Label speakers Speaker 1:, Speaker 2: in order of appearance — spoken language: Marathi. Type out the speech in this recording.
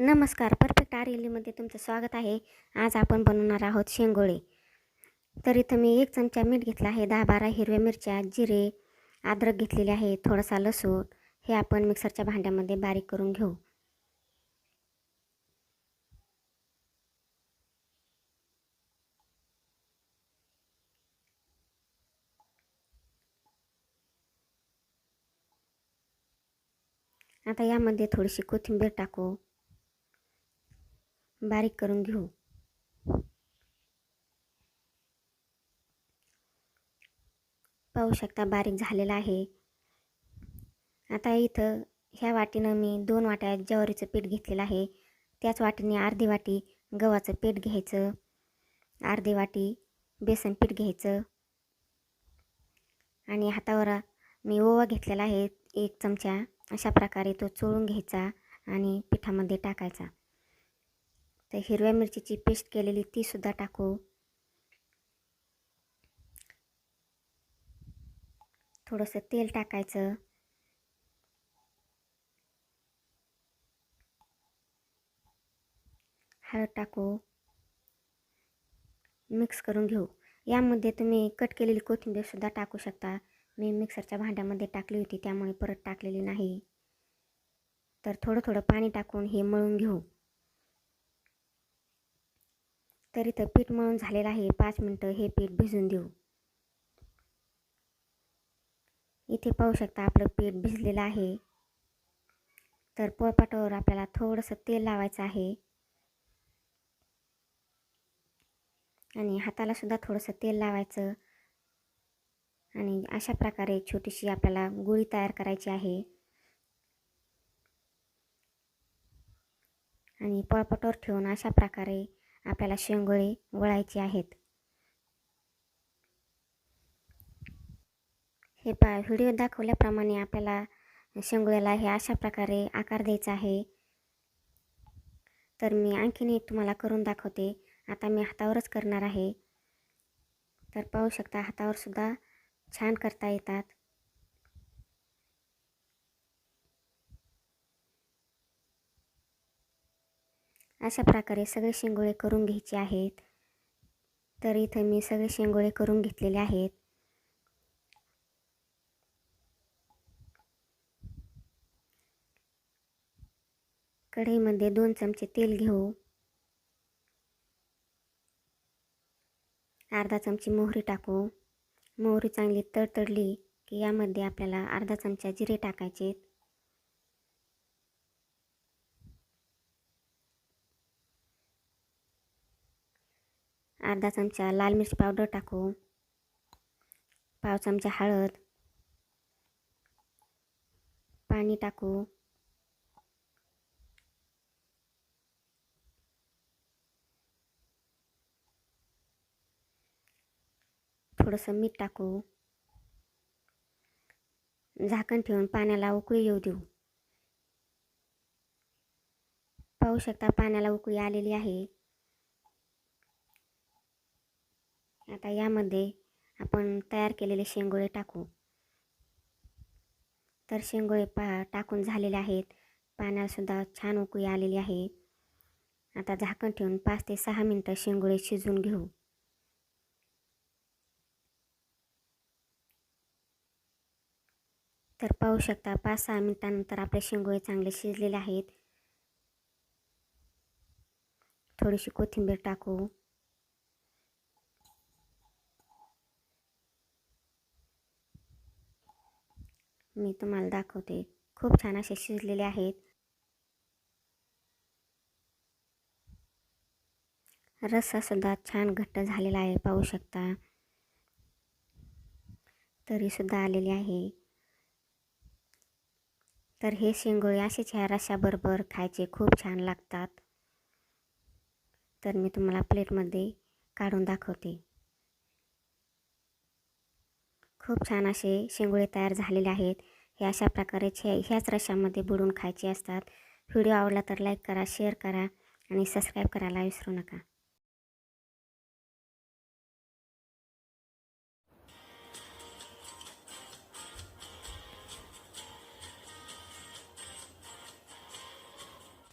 Speaker 1: नमस्कार परफेक्ट आर तुमचं स्वागत आहे. आज आपण बनवणार आहोत शेंगोळे. तर इथं मी एक चमचा मीठ घेतला आहे दहा बारा हिरव्या मिरच्या जिरे अद्रक घेतलेले आहे थोडासा लसूण. हे आपण मिक्सरच्या भांड्यामध्ये बारीक करून घेऊ. आता यामध्ये थोडीशी कोथिंबीर टाकू. बारीक करून घेऊ. पाहू शकता बारीक झालेला आहे. आता इथं ह्या वाटीनं मी दोन वाट्या ज्वारीचं पीठ घेतलेलं आहे. त्याच वाटीने अर्धी वाटी गव्हाचं पीठ घ्यायचं. अर्धी वाटी बेसन पीठ घ्यायचं. आणि हातावर मी ओवा घेतलेला आहे. एक चमचा अशा प्रकारे तो चोळून घ्यायचा आणि पिठामध्ये टाकायचा. तर हिरव्या मिरचीची पेस्ट केलेली तीसुद्धा टाकू. थोडंसं तेल टाकायचं. हळद टाकू. मिक्स करून घेऊ. यामध्ये तुम्ही कट केलेली कोथिंबीरसुद्धा टाकू शकता. मी मिक्सरच्या भांड्यामध्ये टाकली होती त्यामुळे परत टाकलेली नाही. तर थोडं थोडं पाणी टाकून हे मळून घेऊ. तर इथं पीठ मळून झालेलं आहे. पाच मिनटं हे पीठ भिजून देऊ. इथे पाहू शकता आपलं पीठ भिजलेलं आहे. तर पोळपाटावर आपल्याला थोडंसं तेल लावायचं आहे. आणि हाताला सुद्धा थोडंसं तेल लावायचं. आणि अशा प्रकारे छोटीशी आपल्याला गोळी तयार करायची आहे. आणि पळपटवर ठेवून अशा प्रकारे आपल्याला शेंगोळे वळायचे आहेत. हे पा व्हिडिओ दाखवल्याप्रमाणे आपल्याला शेंगोळ्याला हे अशा प्रकारे आकार द्यायचा आहे. तर मी आणखीन एक तुम्हाला करून दाखवते. आता मी हातावरच करणार आहे. तर पाहू शकता हातावर सुद्धा छान करता येतात. अशा प्रकारे सगळे शेंगोळे करून घ्यायचे आहेत. तर इथं मी सगळे शेंगोळे करून घेतलेले आहेत. कढईमध्ये दोन चमचे तेल घेऊ. अर्धा चमची मोहरी टाकू. मोहरी चांगली तडतडली की यामध्ये आपल्याला अर्धा चमचा जिरे टाकायचे अर्धा चमचा लाल मिरची पावडर टाकू पाव चमचा हळद पाणी टाकू थोडंसं मीठ टाकू झाकण ठेवून पाण्याला उकळी येऊ देऊ. पाहू शकता पाण्याला उकळी आलेली आहे. आता यामध्ये आपण तयार केलेले शेंगोळे टाकू. तर शेंगोळे पा टाकून झालेले आहेत. पाण्यालासुद्धा छान उकळी आलेली आहे. आता झाकण ठेवून पाच ते सहा मिनटं शेंगोळे शिजवून घेऊ. तर पाहू शकता पाच सहा मिनटानंतर आपले शेंगोळे चांगले शिजलेले आहेत. थोडीशी कोथिंबीर टाकू. मी तुम्हाला दाखवते. खूप छान असे शिजलेले आहेत. रस्सासुद्धा छान घट्ट झालेला आहे पाहू शकता. तरीसुद्धा आलेली आहे. तर हे शेंगोळे असेच ह्या रशाबरोबर खायचे खूप छान लागतात. तर मी तुम्हाला प्लेटमध्ये काढून दाखवते. खूप छान असे शेंगोळे तयार झालेले आहेत. हे अशा प्रकारे छे ह्याच रशामध्ये बुडून खायचे असतात. व्हिडिओ आवडला तर लाईक करा शेअर करा आणि सबस्क्राईब करायला विसरू नका.